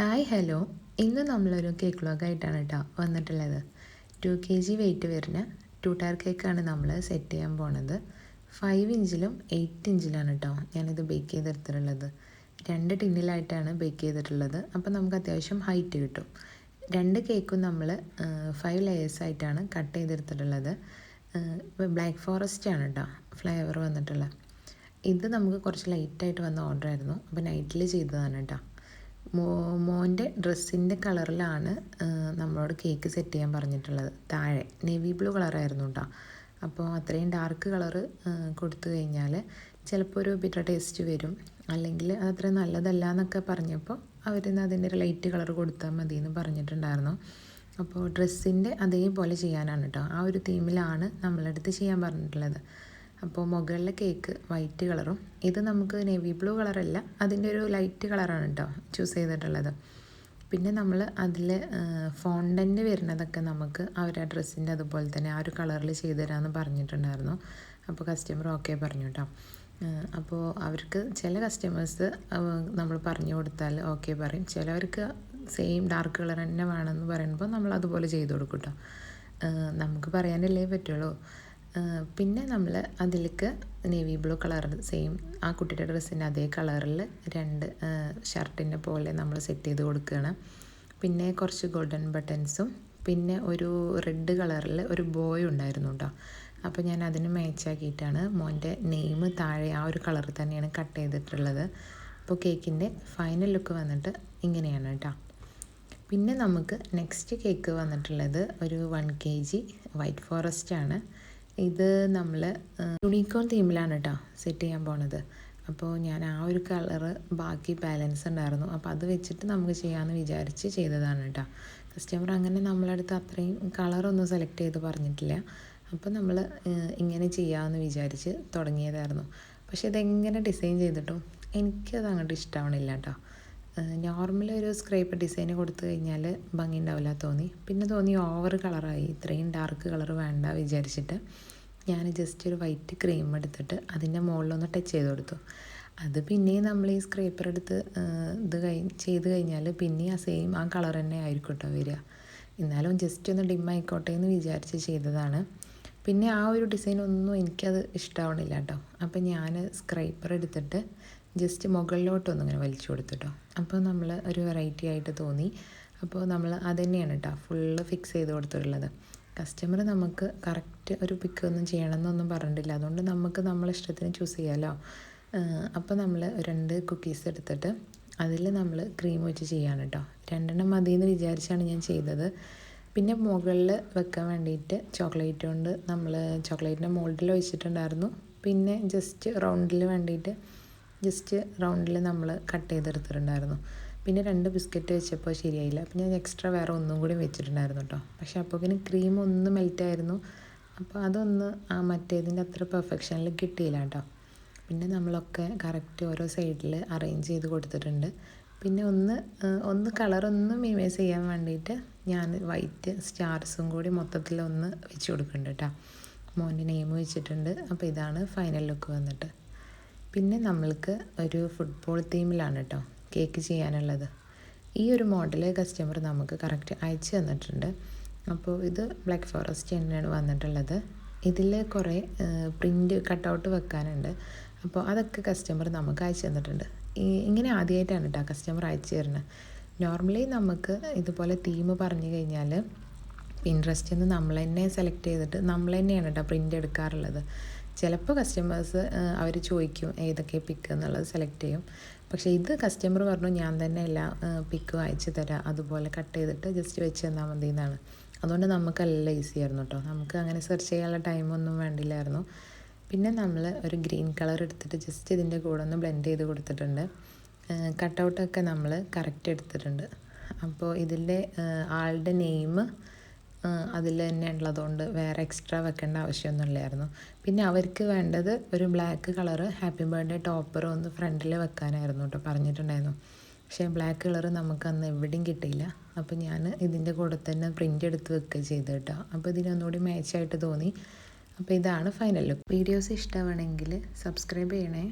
Hi hello. ഇന്ന് നമ്മളൊരു cake വ്ളോഗായിട്ടാണ് കേട്ടോ വന്നിട്ടുള്ളത്. ടു കെ ജി വെയിറ്റ് വരുന്ന ടു ടയർ കേക്കാണ് നമ്മൾ സെറ്റ് ചെയ്യാൻ പോണത്. ഫൈവ് ഇഞ്ചിലും എയ്റ്റ് ഇഞ്ചിലാണ് കേട്ടോ ഞാനിത് ബേക്ക് ചെയ്തെടുത്തിട്ടുള്ളത്. രണ്ട് ടിന്നിലായിട്ടാണ് ബേക്ക് ചെയ്തിട്ടുള്ളത്. അപ്പോൾ നമുക്ക് അത്യാവശ്യം ഹൈറ്റ് കിട്ടും. രണ്ട് കേക്കും നമ്മൾ ഫൈവ് ലെയേഴ്സ് ആയിട്ടാണ് കട്ട് ചെയ്തെടുത്തിട്ടുള്ളത്. ബ്ലാക്ക് ഫോറസ്റ്റ് ആണ് കേട്ടോ ഫ്ലേവർ വന്നിട്ടുള്ളത്. ഇത് നമുക്ക് കുറച്ച് ലൈറ്റായിട്ട് വന്ന ഓർഡർ ആയിരുന്നു. അപ്പോൾ നൈറ്റിൽ ചെയ്തതാണ് കേട്ടോ. മോ മോന്റെ ഡ്രസ്സിന്റെ കളറിലാണ് നമ്മളോട് കേക്ക് സെറ്റ് ചെയ്യാൻ പറഞ്ഞിട്ടുള്ളത്. താഴെ നേവി ബ്ലൂ കളറായിരുന്നു കേട്ടോ അപ്പോൾ അത്രയും ഡാർക്ക് കളറ് കൊടുത്തു കഴിഞ്ഞാൽ ചിലപ്പോൾ ഒരു ബിറ്റർ ടേസ്റ്റ് വരും. അല്ലെങ്കിൽ അതത്ര നല്ലതല്ല എന്നൊക്കെ പറഞ്ഞപ്പോൾ അവർ അതിന്റെ ഒരു ലൈറ്റ് കളർ കൊടുത്താൽ മതി എന്ന് പറഞ്ഞിട്ടുണ്ടായിരുന്നു. അപ്പോൾ ഡ്രസ്സിന്റെ അതേപോലെ ചെയ്യാനാണ് കേട്ടോ ആ ഒരു തീമിലാണ് നമ്മളടുത്ത് ചെയ്യാൻ പറഞ്ഞിട്ടുള്ളത്. അപ്പോൾ മുകളിലെ കേക്ക് വൈറ്റ് കളറും ഇത് നമുക്ക് നേവി ബ്ലൂ കളറല്ല അതിന്റെ ഒരു ലൈറ്റ് കളറാണ് കേട്ടോ ചൂസ് ചെയ്തിട്ടുള്ളത്. പിന്നെ നമ്മൾ അതിൽ ഫോണ്ടന്റ് വരുന്നതൊക്കെ നമുക്ക് അവരുടെ ഡ്രസ്സിന്റെ അതുപോലെ തന്നെ ആ ഒരു കളറിൽ ചെയ്തു തരാമെന്ന് പറഞ്ഞിട്ടുണ്ടായിരുന്നു. അപ്പോൾ കസ്റ്റമർ ഓക്കെ പറഞ്ഞു കേട്ടോ. അപ്പോൾ അവർക്ക് ചില കസ്റ്റമേഴ്സ് നമ്മൾ പറഞ്ഞു കൊടുത്താൽ ഓക്കെ പറയും. ചിലവർക്ക് സെയിം ഡാർക്ക് കളർ തന്നെ വേണമെന്ന് പറയുമ്പോൾ നമ്മൾ അതുപോലെ ചെയ്ത് കൊടുക്കും കേട്ടോ. നമുക്ക് പറയാനല്ലേ പറ്റുള്ളൂ. പിന്നെ നമ്മൾ അതിലേക്ക് നേവി ബ്ലൂ കളർ സെയിം ആ കുട്ടിയുടെ ഡ്രസ്സിന്റെ അതേ കളറിൽ രണ്ട് ഷർട്ടിന്റെ പോലെ നമ്മൾ സെറ്റ് ചെയ്ത് കൊടുക്കുകയാണ് പിന്നെ കുറച്ച് ഗോൾഡൻ ബട്ടൺസും പിന്നെ ഒരു റെഡ് കളറിൽ ഒരു ബോയ് ഉണ്ടായിരുന്നു കേട്ടോ അപ്പോൾ ഞാൻ അതിന് മേച്ചാക്കിയിട്ടാണ് മോന്റെ നെയിം താഴെ ആ ഒരു കളർ തന്നെയാണ് കട്ട് ചെയ്തിട്ടുള്ളത്. അപ്പോൾ കേക്കിന്റെ ഫൈനൽ ലുക്ക് വന്നിട്ട് ഇങ്ങനെയാണ് കേട്ടോ പിന്നെ നമുക്ക് നെക്സ്റ്റ് കേക്ക് വന്നിട്ടുള്ളത് ഒരു one K G white forest ആണ്. ഇത് നമ്മൾ യൂണിക്കോൺ തീമിലാണ് കേട്ടോ സെറ്റ് ചെയ്യാൻ പോണത്. അപ്പോൾ ഞാൻ ആ ഒരു കളറ് ബാക്കി ബാലൻസ് ഉണ്ടായിരുന്നു. അപ്പോൾ അത് വെച്ചിട്ട് നമുക്ക് ചെയ്യാമെന്ന് വിചാരിച്ച് ചെയ്തതാണ് കേട്ടോ കസ്റ്റമർ അങ്ങനെ നമ്മളടുത്ത് അത്രയും കളറൊന്നും സെലക്ട് ചെയ്ത് പറഞ്ഞിട്ടില്ല. അപ്പോൾ നമ്മൾ ഇങ്ങനെ ചെയ്യാമെന്ന് വിചാരിച്ച് തുടങ്ങിയതായിരുന്നു. പക്ഷെ ഇതെങ്ങനെ ഡിസൈൻ ചെയ്തിട്ടും എനിക്കത് അങ്ങോട്ട് ഇഷ്ടമാവണില്ല കേട്ടോ നോർമൽ ഒരു സ്ക്രേപ്പ് ഡിസൈൻ കൊടുത്തു കഴിഞ്ഞാൽ ഭംഗി ഉണ്ടാവില്ല തോന്നി. പിന്നെ തോന്നി ഓവർ കളറായി ഇത്രയും ഡാർക്ക് കളർ വേണ്ട വിചാരിച്ചിട്ട് ഞാൻ ജസ്റ്റ് ഒരു വൈറ്റ് ക്രീം എടുത്തിട്ട് അതിന്റെ മുകളിലൊന്ന് ടച്ച് ചെയ്ത് കൊടുത്തു. അത് പിന്നെയും നമ്മൾ ഈ സ്ക്രേപ്പർ എടുത്ത് ഇത് കഴി ചെയ്ത് കഴിഞ്ഞാൽ പിന്നെയും ആ സെയിം ആ കളർ തന്നെ ആയിരിക്കും കേട്ടോ വരിക. എന്നാലും ജസ്റ്റ് ഒന്ന് ഡിം ആയിക്കോട്ടെ എന്ന് വിചാരിച്ച് ചെയ്തതാണ്. പിന്നെ ആ ഒരു ഡിസൈൻ ഒന്നും എനിക്കത് ഇഷ്ടമാവണില്ല കേട്ടോ അപ്പം ഞാൻ സ്ക്രൈപ്പർ എടുത്തിട്ട് ജസ്റ്റ് മുകളിലോട്ടൊന്ന് ഇങ്ങനെ വലിച്ചു കൊടുത്തിട്ടോ. അപ്പോൾ നമ്മൾ ഒരു വെറൈറ്റി ആയിട്ട് തോന്നി. അപ്പോൾ നമ്മൾ അത് തന്നെയാണ് കേട്ടോ ഫുള്ള് ഫിക്സ് ചെയ്ത് കൊടുത്തിട്ടുള്ളത്. കസ്റ്റമർ നമുക്ക് കറക്റ്റ് ഒരു പിക്ക് ഒന്നും ചെയ്യണമെന്നൊന്നും പറഞ്ഞിട്ടില്ല. അതുകൊണ്ട് നമുക്ക് നമ്മളെ ഇഷ്ടത്തിന് ചൂസ് ചെയ്യാമല്ലോ അപ്പോൾ നമ്മൾ രണ്ട് കുക്കീസ് എടുത്തിട്ട് അതിൽ നമ്മൾ ക്രീം വെച്ച് ചെയ്യാണ് കേട്ടോ രണ്ടെണ്ണം മതി എന്ന് വിചാരിച്ചാണ് ഞാൻ ചെയ്തത്. പിന്നെ മുകളിൽ വെക്കാൻ വേണ്ടിയിട്ട് ചോക്ലേറ്റ് കൊണ്ട് നമ്മൾ ചോക്ലേറ്റിന്റെ മോൾഡിൽ ഒഴിച്ചിട്ടുണ്ടായിരുന്നു. പിന്നെ ജസ്റ്റ് റൗണ്ടിൽ വേണ്ടിയിട്ട് ജസ്റ്റ് റൗണ്ടിൽ നമ്മൾ കട്ട് ചെയ്തെടുത്തിട്ടുണ്ടായിരുന്നു. പിന്നെ രണ്ട് ബിസ്ക്കറ്റ് വെച്ചപ്പോൾ ശരിയായില്ല. അപ്പോൾ ഞാൻ എക്സ്ട്രാ വേറെ ഒന്നും കൂടി വെച്ചിട്ടുണ്ടായിരുന്നു കേട്ടോ പക്ഷേ അപ്പോഴേക്കും ക്രീം ഒന്ന് മെൽറ്റായിരുന്നു അപ്പോൾ അതൊന്ന് ആ മറ്റേതിന്റെ അത്ര പെർഫെക്ഷനിൽ കിട്ടിയില്ല കേട്ടോ പിന്നെ നമ്മളൊക്കെ കറക്റ്റ് ഓരോ സൈഡിൽ അറേഞ്ച് ചെയ്ത് കൊടുത്തിട്ടുണ്ട്. പിന്നെ ഒന്ന് ഒന്ന് കളറൊന്ന് മിമേസ് ചെയ്യാൻ വേണ്ടിയിട്ട് ഞാൻ വൈറ്റ് സ്റ്റാർസും കൂടി മൊത്തത്തിൽ ഒന്ന് വെച്ച് കൊടുക്കുന്നുണ്ട് കേട്ടോ മോന്റെ നെയിം വെച്ചിട്ടുണ്ട്. അപ്പോൾ ഇതാണ് ഫൈനൽ ലുക്ക് വന്നിട്ട്. പിന്നെ നമ്മൾക്ക് ഒരു ഫുട്ബോൾ തീമിലാണ് കേട്ടോ കേക്ക് ചെയ്യാനുള്ളത്. ഈ ഒരു മോഡൽ കസ്റ്റമർ നമുക്ക് കറക്റ്റ് അയച്ചു തന്നിട്ടുണ്ട്. അപ്പോൾ ഇത് ബ്ലാക്ക് ഫോറസ്റ്റ് തന്നെയാണ് വന്നിട്ടുള്ളത്. ഇതിൽ കുറേ പ്രിന്റ് കട്ടൗട്ട് വെക്കാനുണ്ട്. അപ്പോൾ അതൊക്കെ കസ്റ്റമർ നമുക്ക് അയച്ചു തന്നിട്ടുണ്ട്. ഇങ്ങനെ ആദ്യമായിട്ടാണ് കേട്ടോ കസ്റ്റമർ അയച്ചു തരുന്നത് നോർമലി നമുക്ക് ഇതുപോലെ തീം പറഞ്ഞു കഴിഞ്ഞാൽ പിൻട്രസ്റ്റിൽ നിന്ന് നമ്മൾ തന്നെ സെലക്ട് ചെയ്തിട്ട് നമ്മൾ തന്നെയാണ് കേട്ടോ പ്രിന്റ് എടുക്കാറുള്ളത്. ചിലപ്പോൾ കസ്റ്റമേഴ്സ് അവർ ചോദിക്കും ഏതൊക്കെ പിക്ക് എന്നുള്ളത് സെലക്ട് ചെയ്യും. പക്ഷേ ഇത് കസ്റ്റമർ പറഞ്ഞു ഞാൻ തന്നെ എല്ലാ പിക്കും അയച്ചു തരാം. അതുപോലെ കട്ട് ചെയ്തിട്ട് ജസ്റ്റ് വെച്ച് തന്നാൽ മതി എന്നാണ് അതുകൊണ്ട് നമുക്കെല്ലാം ഈസി ആയിരുന്നു കേട്ടോ നമുക്ക് അങ്ങനെ സെർച്ച് ചെയ്യാനുള്ള ടൈമൊന്നും വേണ്ടില്ലായിരുന്നു. പിന്നെ നമ്മൾ ഒരു ഗ്രീൻ കളർ എടുത്തിട്ട് ജസ്റ്റ് ഇതിന്റെ കൂടെ ഒന്ന് ബ്ലെൻഡ് ചെയ്ത് കൊടുത്തിട്ടുണ്ട്. കട്ടൗട്ടൊക്കെ നമ്മൾ കറക്റ്റ് എടുത്തിട്ടുണ്ട്. അപ്പോൾ ഇതിന്റെ ആളുടെ നെയിം അതിൽ തന്നെ ഉള്ളതുകൊണ്ട് വേറെ എക്സ്ട്രാ വെക്കേണ്ട ആവശ്യമൊന്നുമില്ലായിരുന്നു. പിന്നെ അവർക്ക് വേണ്ടത് ഒരു black colour happy birthday topper ഒന്ന് ഫ്രണ്ടിൽ വെക്കാനായിരുന്നു കേട്ടോ പറഞ്ഞിട്ടുണ്ടായിരുന്നു. പക്ഷേ ബ്ലാക്ക് കളർ നമുക്ക് അന്ന് എവിടെയും കിട്ടിയില്ല. അപ്പോൾ ഞാൻ ഇതിന്റെ കൂടെ തന്നെ പ്രിന്റ് എടുത്ത് വെക്കുക ചെയ്ത് കേട്ടോ അപ്പോൾ ഇതിനൊന്നുകൂടി മാച്ചായിട്ട് തോന്നി. അപ്പോൾ ഇതാണ് ഫൈനൽ ലുക്ക് വീഡിയോസ് ഇഷ്ടമാണെങ്കിൽ സബ്സ്ക്രൈബ് ചെയ്യണേ.